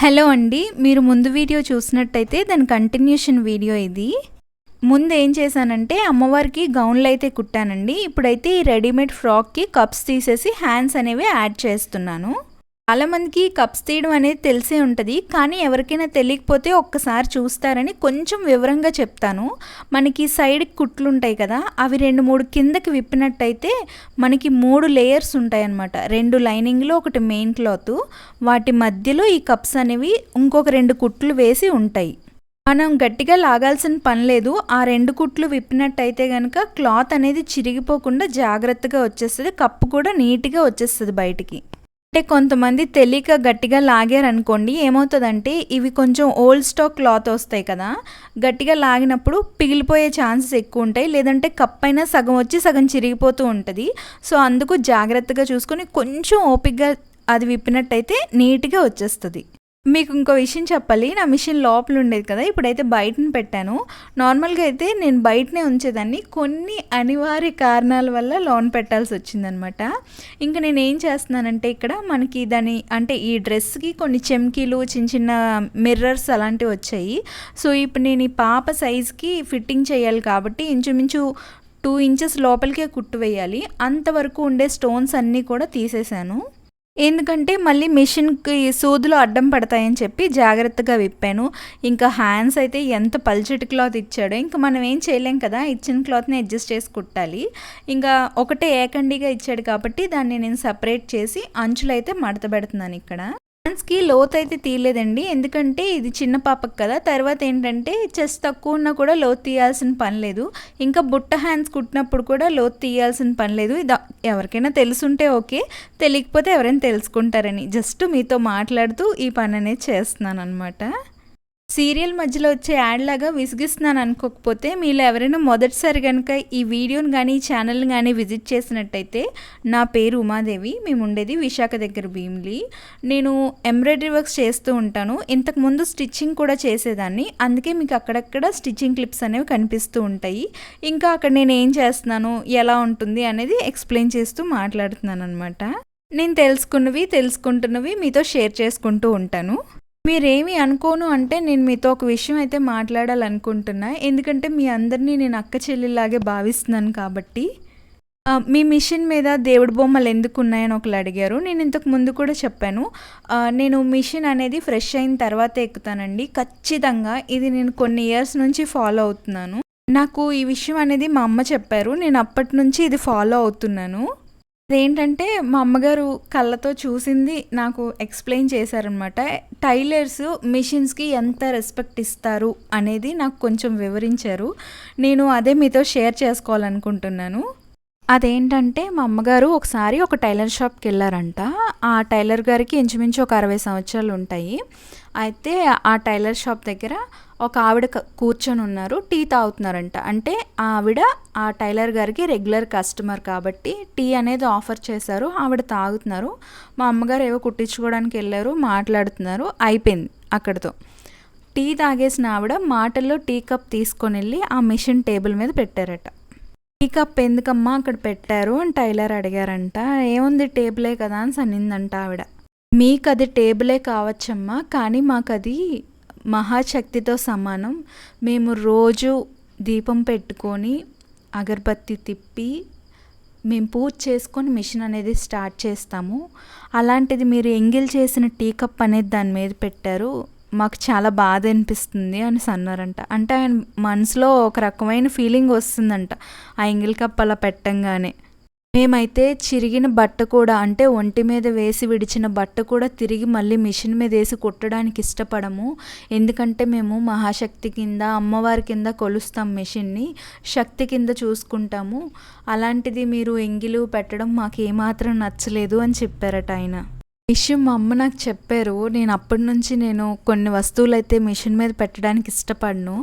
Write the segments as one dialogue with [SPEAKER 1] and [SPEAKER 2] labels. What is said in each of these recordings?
[SPEAKER 1] Hello అండి మీరు ముందు వీడియో చూసినట్టయితే దాని కంటిన్యూషన్ వీడియో ఇది. ముందు ఏం చేశానంటే అమ్మవారికి గౌన్లు అయితే కుట్టానండి. ఇప్పుడైతే ఈ రెడీమేడ్ ఫ్రాక్కి కప్స్ తీసేసి హ్యాండ్స్ అనేవి యాడ్ చేస్తున్నాను. చాలామందికి కప్స్ తీయడం అనేది తెలిసే ఉంటుంది కానీ ఎవరికైనా తెలియకపోతే ఒక్కసారి చూస్తారని కొంచెం వివరంగా చెప్తాను. మనకి సైడ్ కుట్లు ఉంటాయి కదా అవి రెండు మూడు కిందకి విప్పినట్టయితే మనకి మూడు లేయర్స్ ఉంటాయి అన్నమాట రెండు లైనింగ్లో ఒకటి మెయిన్ క్లాత్. వాటి మధ్యలో ఈ కప్స్ అనేవి ఇంకొక రెండు కుట్లు వేసి ఉంటాయి. మనం గట్టిగా లాగాల్సిన పని లేదు. ఆ రెండు కుట్లు విప్పినట్టయితే కనుక క్లాత్ అనేది చిరిగిపోకుండా జాగ్రత్తగా వచ్చేస్తుంది కప్పు కూడా నీట్గా వచ్చేస్తుంది బయటికి. అంటే కొంతమంది తెలియక గట్టిగా లాగారనుకోండి ఏమవుతుందంటే ఇవి కొంచెం ఓల్డ్ స్టాక్ క్లాత్ వస్తాయి కదా గట్టిగా లాగినప్పుడు పిగిలిపోయే ఛాన్సెస్ ఎక్కువ ఉంటాయి లేదంటే కప్ అయినా సగం వచ్చి సగం చిరిగిపోతూ ఉంటుంది. సో అందుకు జాగ్రత్తగా చూసుకొని కొంచెం ఓపిక్గా అది విప్పినట్టయితే నీట్గా వచ్చేస్తుంది. మీకు ఇంకో విషయం చెప్పాలి. నా మిషన్ లోపల ఉండేది కదా ఇప్పుడైతే బయటను పెట్టాను. నార్మల్గా అయితే నేను బయటనే ఉంచేదాన్ని. కొన్ని అనివార్య కారణాల వల్ల లోన్ పెట్టాల్సి వచ్చిందనమాట. ఇంకా నేను ఏం చేస్తున్నానంటే ఇక్కడ మనకి దాని అంటే ఈ డ్రెస్కి కొన్ని చెమ్కీలు చిన్న చిన్న మిర్రర్స్ అలాంటివి వచ్చాయి. సో ఇప్పుడు నేను ఈ పాప సైజ్కి ఫిట్టింగ్ చేయాలి కాబట్టి ఇంచుమించు టూ ఇంచెస్ లోపలికే కుట్టు వేయాలి. అంతవరకు ఉండే స్టోన్స్ అన్నీ కూడా తీసేశాను. ఎందుకంటే మళ్ళీ మిషన్కి సూదులు అడ్డం పడతాయని చెప్పి జాగ్రత్తగా విప్పాను. ఇంకా హ్యాండ్స్ అయితే ఎంత పల్చటి క్లాత్ ఇచ్చాడో ఇంకా మనం ఏం చేయలేం కదా ఇచ్చిన క్లాత్ని అడ్జస్ట్ చేసి కుట్టాలి. ఇంకా ఒకటే ఏకండిగా ఇచ్చాడు కాబట్టి దాన్ని నేను సపరేట్ చేసి అంచులు అయితే మడత పెడుతున్నాను ఇక్కడ. హ్యాండ్స్కి లోత్ అయితే తీయలేదండి. ఎందుకంటే ఇది చిన్న పాపకు కదా. తర్వాత ఏంటంటే చెస్ట్ తక్కువ ఉన్నా కూడా లోత్ తీయాల్సిన పని లేదు. ఇంకా బుట్ట హ్యాండ్స్ కుట్టినప్పుడు కూడా లోత్ తీయాల్సిన పని లేదు. ఇది ఎవరికైనా తెలుసుంటే ఓకే. తెలియకపోతే ఎవరైనా తెలుసుకుంటారని. జస్ట్ మీతో మాట్లాడుతూ ఈ పని అనేది చేస్తున్నాను అనమాట సీరియల్ మధ్యలో వచ్చే యాడ్ లాగా విసిగిస్తున్నాను అనుకోకపోతే మీలో ఎవరైనా మొదటిసారి కనుక ఈ వీడియోని కానీ ఛానల్ని కానీ విజిట్ చేసినట్టయితే నా పేరు ఉమాదేవి మేము ఉండేది విశాఖ దగ్గర భీమ్లీ. నేను ఎంబ్రాయిడరీ వర్క్స్ చేస్తూ ఉంటాను. ఇంతకుముందు స్టిచ్చింగ్ కూడా చేసేదాన్ని. అందుకే మీకు అక్కడక్కడ స్టిచ్చింగ్ క్లిప్స్ అనేవి కనిపిస్తూ ఉంటాయి. ఇంకా అక్కడ నేను ఏం చేస్తున్నాను ఎలా ఉంటుంది అనేది ఎక్స్ప్లెయిన్ చేస్తూ మాట్లాడుతున్నాను అనమాట నేను తెలుసుకున్నవి తెలుసుకుంటున్నవి మీతో షేర్ చేసుకుంటూ ఉంటాను. మీరేమి అనుకోను అంటే నేను మీతో ఒక విషయం అయితే మాట్లాడాలనుకుంటున్నా. ఎందుకంటే మీ అందరినీ నేను అక్క చెల్లిలాగే భావిస్తున్నాను కాబట్టి. మీ మిషన్ మీద దేవుడి బొమ్మలు ఎందుకు ఉన్నాయని ఒకరు అడిగారు. నేను ఇంతకు ముందు కూడా చెప్పాను. నేను మిషన్ అనేది ఫ్రెష్ అయిన తర్వాత ఎక్కుతానండి. ఖచ్చితంగా ఇది నేను కొన్ని ఇయర్స్ నుంచి ఫాలో అవుతున్నాను. నాకు ఈ విషయం అనేది మా అమ్మ చెప్పారు. నేను అప్పటి నుంచి ఇది ఫాలో అవుతున్నాను. అదేంటంటే మా అమ్మగారు కళ్ళతో చూసింది నాకు ఎక్స్ప్లెయిన్ చేశారనమాట టైలర్స్ మిషన్స్కి ఎంత రెస్పెక్ట్ ఇస్తారు అనేది నాకు కొంచెం వివరించారు. నేను అదే మీతో షేర్ చేసుకోవాలనుకుంటున్నాను. అదేంటంటే మా అమ్మగారు ఒకసారి ఒక టైలర్ షాప్కి వెళ్ళారంట. ఆ టైలర్ గారికి ఇంచుమించు ఒక అరవై సంవత్సరాలు ఉంటాయి. అయితే ఆ టైలర్ షాప్ దగ్గర ఒక ఆవిడ కూర్చొని ఉన్నారు టీ తాగుతున్నారంట. అంటే ఆవిడ ఆ టైలర్ గారికి రెగ్యులర్ కస్టమర్ కాబట్టి టీ అనేది ఆఫర్ చేశారు ఆవిడ తాగుతున్నారు. మా అమ్మగారు ఏవో కుట్టించుకోవడానికి వెళ్ళారు మాట్లాడుతున్నారు అయిపోయింది అక్కడితో. టీ తాగేసిన ఆవిడ మాటల్లో టీ కప్ తీసుకొని వెళ్ళి ఆ మిషన్ టేబుల్ మీద పెట్టారట. టీ కప్ ఎందుకమ్మా అక్కడ పెట్టారు అని టైలర్ అడిగారంట. ఏముంది టేబులే కదా అని సన్నిందంట ఆవిడ. మీకు అది టేబులే కావచ్చమ్మా కానీ మాకు అది మహాశక్తితో సమానం. మేము రోజు దీపం పెట్టుకొని అగరబత్తి తిప్పి మేము పూజ చేసుకొని మిషన్ అనేది స్టార్ట్ చేస్తాము. అలాంటిది మీరు ఎంగిల్ చేసిన టీ కప్ అనేది దాని మీద పెట్టారు. మాకు చాలా బాధ అనిపిస్తుంది అని అన్నారంట. అంటే ఆయన మనసులో ఒక రకమైన ఫీలింగ్ వస్తుందంట. ఆ ఎంగిల్ కప్ అలా పెట్టంగానే. మేమైతే చిరిగిన బట్ట కూడా అంటే ఒంటి మీద వేసి విడిచిన బట్ట కూడా తిరిగి మళ్ళీ మిషన్ మీద వేసి కుట్టడానికి ఇష్టపడము. ఎందుకంటే మేము మహాశక్తి కింద అమ్మవారి కింద కొలుస్తాం మిషన్ని. శక్తి కింద చూసుకుంటాము. అలాంటిది మీరు ఎంగిలు పెట్టడం మాకు ఏమాత్రం నచ్చలేదు అని చెప్పారట ఆయన. విషయం మా అమ్మ నాకు చెప్పారు నేను అప్పటి నుంచి నేను కొన్ని వస్తువులు అయితే మిషన్ మీద పెట్టడానికి ఇష్టపడను.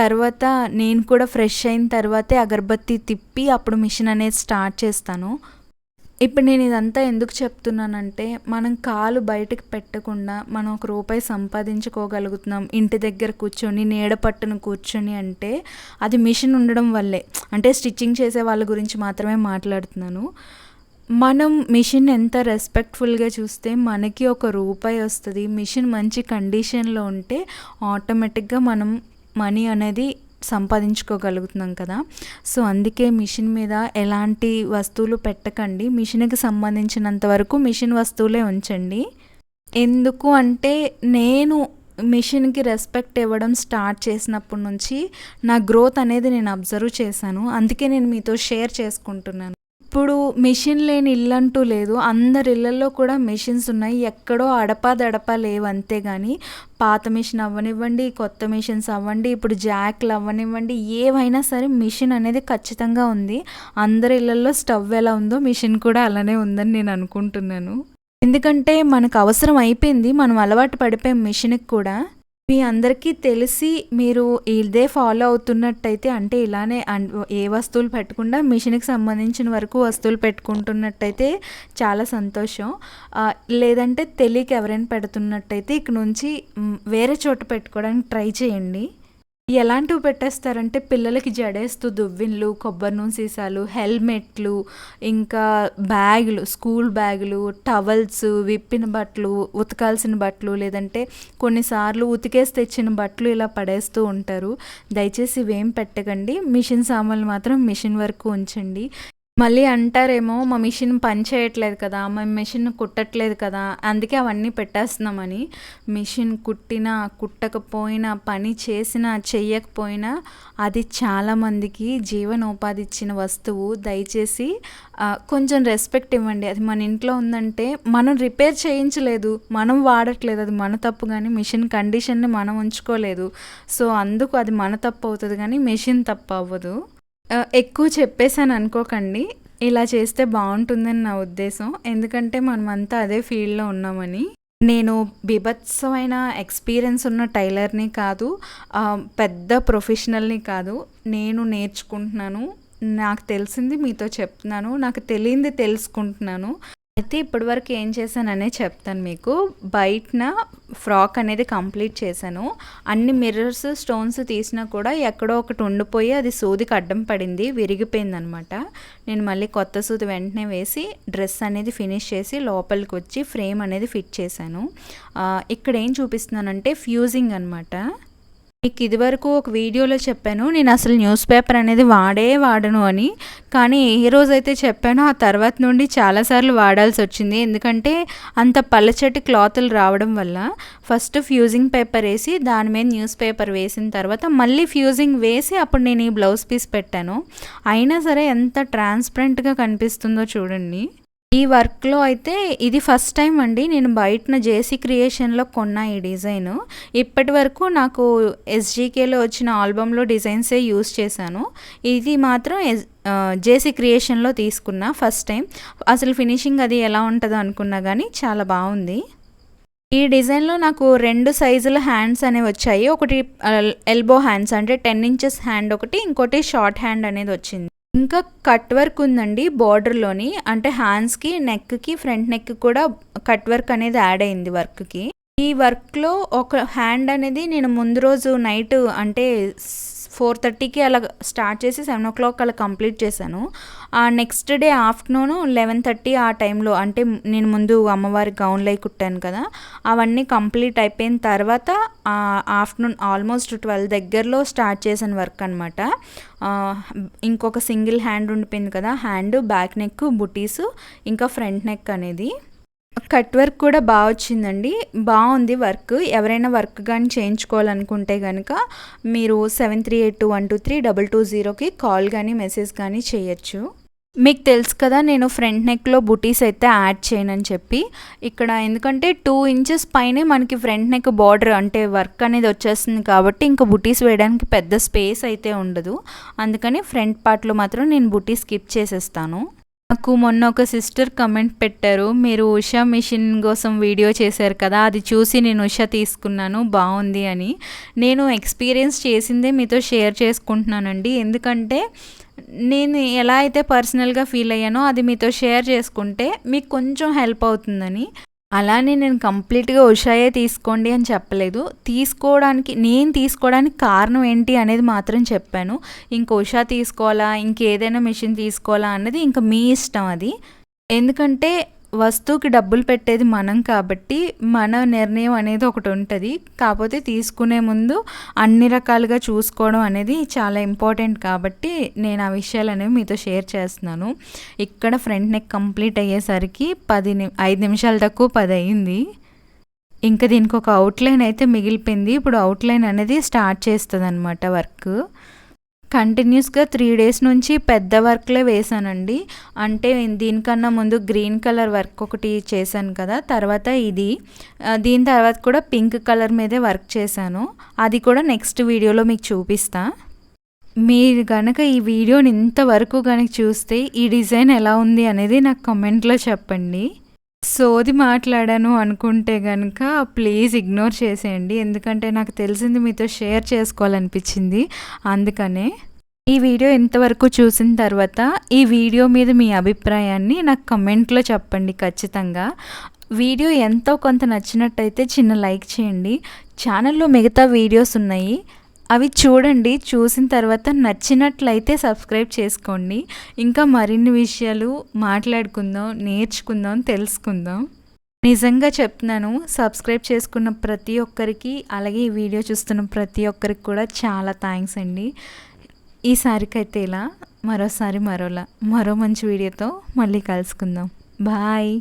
[SPEAKER 1] తర్వాత నేను కూడా ఫ్రెష్ అయిన తర్వాతే అగరబత్తి తిప్పి అప్పుడు మిషన్ అనేది స్టార్ట్ చేస్తాను. ఇప్పుడు నేను ఇదంతా ఎందుకు చెప్తున్నానంటే మనం కాలు బయటకు పెట్టకుండా మనం ఒక రూపాయి సంపాదించుకోగలుగుతున్నాం ఇంటి దగ్గర కూర్చొని నీడ పట్టును కూర్చొని అంటే అది మిషన్ ఉండడం వల్లే. అంటే స్టిచ్చింగ్ చేసే వాళ్ళ గురించి మాత్రమే మాట్లాడుతున్నాను. మనం మిషన్ ఎంత రెస్పెక్ట్ఫుల్గా చూస్తే మనకి ఒక రూపాయి వస్తుంది. మిషన్ మంచి కండిషన్లో ఉంటే ఆటోమేటిక్గా మనం మనీ అనేది సంపాదించుకోగలుగుతున్నాం కదా. సో అందుకే మిషన్ మీద ఎలాంటి వస్తువులు పెట్టకండి. మిషన్కి సంబంధించినంత వరకు మిషన్ వస్తువులే ఉంచండి. ఎందుకు అంటే నేను మిషన్కి రెస్పెక్ట్ ఇవ్వడం స్టార్ట్ చేసినప్పటి నుంచి నా గ్రోత్ అనేది నేను అబ్జర్వ్ చేశాను. అందుకే నేను మీతో షేర్ చేసుకుంటున్నాను. ఇప్పుడు మిషన్ లేని ఇల్లు అంటూ లేదు. అందరి ఇళ్ళల్లో కూడా మిషన్స్ ఉన్నాయి. ఎక్కడో అడపా దడపా లేవు అంతేగాని పాత మిషన్ అవ్వనివ్వండి కొత్త మిషన్స్ అవ్వండి ఇప్పుడు జాక్లు అవ్వనివ్వండి ఏవైనా సరే మిషన్ అనేది ఖచ్చితంగా ఉంది. అందరి ఇళ్ళల్లో స్టవ్ ఎలా ఉందో మిషన్ కూడా అలానే ఉందని నేను అనుకుంటున్నాను. ఎందుకంటే మనకు అవసరం అయిపోయింది. మనం అలవాటు పడిపోయాం మిషన్కి కూడా. మీ అందరికీ తెలిసి మీరు ఇదే ఫాలో అవుతున్నట్టయితే అంటే ఇలానే ఏ వస్తువులు పెట్టకుండా మిషన్కి సంబంధించిన వరకు వస్తువులు పెట్టుకుంటున్నట్టయితే చాలా సంతోషం. లేదంటే తెలియక ఎవరైనా పెడుతున్నట్టయితే ఇక నుంచి వేరే చోట పెట్టుకోవడానికి ట్రై చేయండి. ఎలాంటివి పెట్టేస్తారంటే పిల్లలకి జడేస్తూ దువ్విన్లు కొబ్బరి నూనె సీసాలు హెల్మెట్లు ఇంకా బ్యాగులు స్కూల్ బ్యాగులు టవల్స్ విప్పిన బట్టలు ఉతకాల్సిన బట్టలు లేదంటే కొన్నిసార్లు ఉతికేసి తెచ్చిన బట్టలు ఇలా పడేస్తూ ఉంటారు. దయచేసి ఇవేం పెట్టకండి. మిషన్ సామాన్లు మాత్రం మిషన్ వరకు ఉంచండి. మళ్ళీ అంటారేమో మా మిషన్ పని చేయట్లేదు కదా మా మిషన్ కుట్టట్లేదు కదా అందుకే అవన్నీ పెట్టేస్తున్నామని. మిషన్ కుట్టినా కుట్టకపోయినా పని చేసినా చెయ్యకపోయినా అది చాలామందికి జీవనోపాధి ఇచ్చిన వస్తువు. దయచేసి కొంచెం రెస్పెక్ట్ ఇవ్వండి. అది మన ఇంట్లో ఉందంటే మనం రిపేర్ చేయించలేదు మనం వాడట్లేదు అది మన తప్పు కానీ మిషన్ కండిషన్ని మనం ఉంచుకోలేదు. సో అందుకు అది మన తప్పు అవుతుంది కానీ మిషన్ తప్పు అవ్వదు. ఎక్కువ చెప్పేసాను అనుకోకండి. ఇలా చేస్తే బాగుంటుందని నా ఉద్దేశం. ఎందుకంటే మనమంతా అదే ఫీల్డ్లో ఉన్నామని. నేను బీభత్సమైన ఎక్స్పీరియన్స్ ఉన్న టైలర్ని కాదు పెద్ద ప్రొఫెషనల్ని కాదు. నేను నేర్చుకుంటున్నాను. నాకు తెలిసింది మీతో చెప్తున్నాను. నాకు తెలియంది తెలుసుకుంటున్నాను. అయితే ఇప్పటివరకు ఏం చేశాననే చెప్తాను మీకు. బయటన ఫ్రాక్ అనేది కంప్లీట్ చేశాను. అన్ని మిర్రర్స్ స్టోన్స్ తీసినా కూడా ఎక్కడో ఒకటి ఉండిపోయి అది సూదికి అడ్డం పడింది విరిగిపోయింది అనమాట నేను మళ్ళీ కొత్త సూది వెంటనే వేసి డ్రెస్ అనేది ఫినిష్ చేసి లోపలికి వచ్చి ఫ్రేమ్ అనేది ఫిట్ చేశాను. ఇక్కడ ఏం చూపిస్తున్నానంటే ఫ్యూజింగ్ అనమాట మీకు ఇదివరకు ఒక వీడియోలో చెప్పాను నేను అసలు న్యూస్ పేపర్ అనేది వాడే వాడను అని. కానీ ఏ రోజైతే చెప్పానో ఆ తర్వాత నుండి చాలాసార్లు వాడాల్సి వచ్చింది. ఎందుకంటే అంత పల్లచటి క్లాతులు రావడం వల్ల ఫస్ట్ ఫ్యూజింగ్ పేపర్ వేసి దాని మీద న్యూస్ పేపర్ వేసిన తర్వాత మళ్ళీ ఫ్యూజింగ్ వేసి అప్పుడు నేను ఈ బ్లౌజ్ పీస్ పెట్టాను. అయినా సరే ఎంత ట్రాన్స్పరెంట్గా కనిపిస్తుందో చూడండి. ఈ వర్క్లో అయితే ఇది ఫస్ట్ టైం అండి. నేను బయటన జేసీ క్రియేషన్లో కొన్న ఈ డిజైన్. ఇప్పటి వరకు నాకు ఎస్జీకేలో వచ్చిన ఆల్బంలో డిజైన్సే యూస్ చేశాను. ఇది మాత్రం ఎస్ జేసీ క్రియేషన్లో తీసుకున్నా ఫస్ట్ టైం అసలు ఫినిషింగ్ అది ఎలా ఉంటుందో అనుకున్నా కానీ చాలా బాగుంది. ఈ డిజైన్లో నాకు రెండు సైజుల హ్యాండ్స్ అనేవి వచ్చాయి. ఒకటి ఎల్బో హ్యాండ్స్ అంటే టెన్ ఇంచెస్ హ్యాండ్ ఒకటి ఇంకోటి షార్ట్ హ్యాండ్ అనేది వచ్చింది. ఇంకా కట్ వర్క్ ఉందండి బార్డర్లోని అంటే హ్యాండ్స్కి నెక్కి ఫ్రంట్ నెక్ కూడా కట్ వర్క్ అనేది యాడ్ అయింది వర్క్కి ఈ వర్క్లో ఒక హ్యాండ్ అనేది నేను ముందు రోజు నైట్ అంటే ఫోర్ థర్టీకి అలా స్టార్ట్ చేసి సెవెన్ ఓ క్లాక్ అలా కంప్లీట్ చేశాను. ఆ next day afternoon eleven thirty ఆ టైంలో అంటే నేను ముందు అమ్మవారి గౌన్లో కుట్టాను కదా అవన్నీ కంప్లీట్ అయిపోయిన తర్వాత ఆఫ్టర్నూన్ ఆల్మోస్ట్ ట్వెల్వ్ దగ్గరలో స్టార్ట్ చేసిన వర్క్ అనమాట ఇంకొక సింగిల్ హ్యాండ్ ఉండిపోయింది కదా హ్యాండ్ బ్యాక్ నెక్ బుటీస్ ఇంకా ఫ్రంట్ నెక్ అనేది. కట్ వర్క్ కూడా బాగా వచ్చిందండి. బాగుంది వర్క్. ఎవరైనా వర్క్ కానీ చేయించుకోవాలనుకుంటే కనుక మీరు seven three eight two one two three double two జీరోకి కాల్ కానీ మెసేజ్ కానీ చేయొచ్చు. మీకు తెలుసు కదా నేను ఫ్రంట్ నెక్లో బుటీస్ అయితే యాడ్ చేయనని చెప్పి. ఇక్కడ ఎందుకంటే టూ ఇంచెస్ పైనే మనకి ఫ్రంట్ నెక్ బార్డర్ అంటే వర్క్ అనేది వచ్చేస్తుంది కాబట్టి ఇంకా బుటీస్ వేయడానికి పెద్ద స్పేస్ అయితే ఉండదు. అందుకని ఫ్రంట్ పార్ట్లో మాత్రం నేను బుటీ స్కిప్ చేసేస్తాను. నాకు మొన్న ఒక సిస్టర్ కమెంట్ పెట్టారు. మీరు ఉషా మిషన్ కోసం వీడియో చేశారు కదా అది చూసి నేను ఉషా తీసుకున్నాను బాగుంది అని. నేను ఎక్స్పీరియన్స్ చేసిందే మీతో షేర్ చేసుకుంటున్నానండి. ఎందుకంటే నేను ఎలా అయితే పర్సనల్గా ఫీల్ అయ్యానో అది మీతో షేర్ చేసుకుంటే మీకు కొంచెం హెల్ప్ అవుతుందని. అలానే నేను కంప్లీట్గా ఉషాయే తీసుకోండి అని చెప్పలేదు. తీసుకోవడానికి నేను తీసుకోవడానికి కారణం ఏంటి అనేది మాత్రం చెప్పాను. ఇంక ఉషా తీసుకోవాలా ఇంకేదైనా మిషన్ తీసుకోవాలా అన్నది ఇంకా మీ ఇష్టం అది. ఎందుకంటే వస్తువుకి డబ్బులు పెట్టేది మనం కాబట్టి మన నిర్ణయం అనేది ఒకటి ఉంటుంది. కాకపోతే తీసుకునే ముందు అన్ని రకాలుగా చూసుకోవడం అనేది చాలా ఇంపార్టెంట్ కాబట్టి నేను ఆ విషయాలు అనేవి మీతో షేర్ చేస్తున్నాను. ఇక్కడ ఫ్రంట్ నెక్ కంప్లీట్ అయ్యేసరికి పది ని ఐదు నిమిషాలు తక్కువ పది అయింది. ఇంకా దీనికి ఒక అవుట్లైన్ అయితే మిగిలిపోయింది. ఇప్పుడు అవుట్లైన్ అనేది స్టార్ట్ చేస్తుంది అనమాట వర్క్. కంటిన్యూస్గా త్రీ డేస్ నుంచి పెద్ద వర్క్లే వేసానండి అంటే దీనికన్నా ముందు గ్రీన్ కలర్ వర్క్ ఒకటి చేశాను కదా తర్వాత ఇది. దీని తర్వాత కూడా పింక్ కలర్ మీదే వర్క్ చేశాను. అది కూడా నెక్స్ట్ వీడియోలో మీకు చూపిస్తా. మీరు కనుక ఈ వీడియోని ఇంతవరకు కనుక చూస్తే ఈ డిజైన్ ఎలా ఉంది అనేది నాకు కమెంట్లో చెప్పండి. సోది మాట్లాడాను అనుకుంటే కనుక ప్లీజ్ ఇగ్నోర్ చేసేయండి. ఎందుకంటే నాకు తెలిసింది మీతో షేర్ చేసుకోవాలనిపించింది. అందుకనే ఈ వీడియో ఇంతవరకు చూసిన తర్వాత ఈ వీడియో మీద మీ అభిప్రాయాన్ని నాకు కమెంట్లో చెప్పండి ఖచ్చితంగా. వీడియో ఎంతో కొంత నచ్చినట్టయితే చిన్న లైక్ చేయండి. ఛానల్లో మిగతా వీడియోస్ ఉన్నాయి. అవి చూడండి చూసిన తర్వాత నచ్చినట్లయితే సబ్స్క్రైబ్ చేసుకోండి. ఇంకా మరిన్ని విషయాలు మాట్లాడుకుందాం నేర్చుకుందాం తెలుసుకుందాం. నిజంగా చెప్తున్నాను సబ్స్క్రైబ్ చేసుకున్న ప్రతి ఒక్కరికి అలాగే ఈ వీడియో చూస్తున్న ప్రతి ఒక్కరికి కూడా చాలా థ్యాంక్స్ అండి. ఈసారికైతే ఇలా మరోసారి మరోలా మరో మంచి వీడియోతో మళ్ళీ కలుసుకుందాం. బాయ్.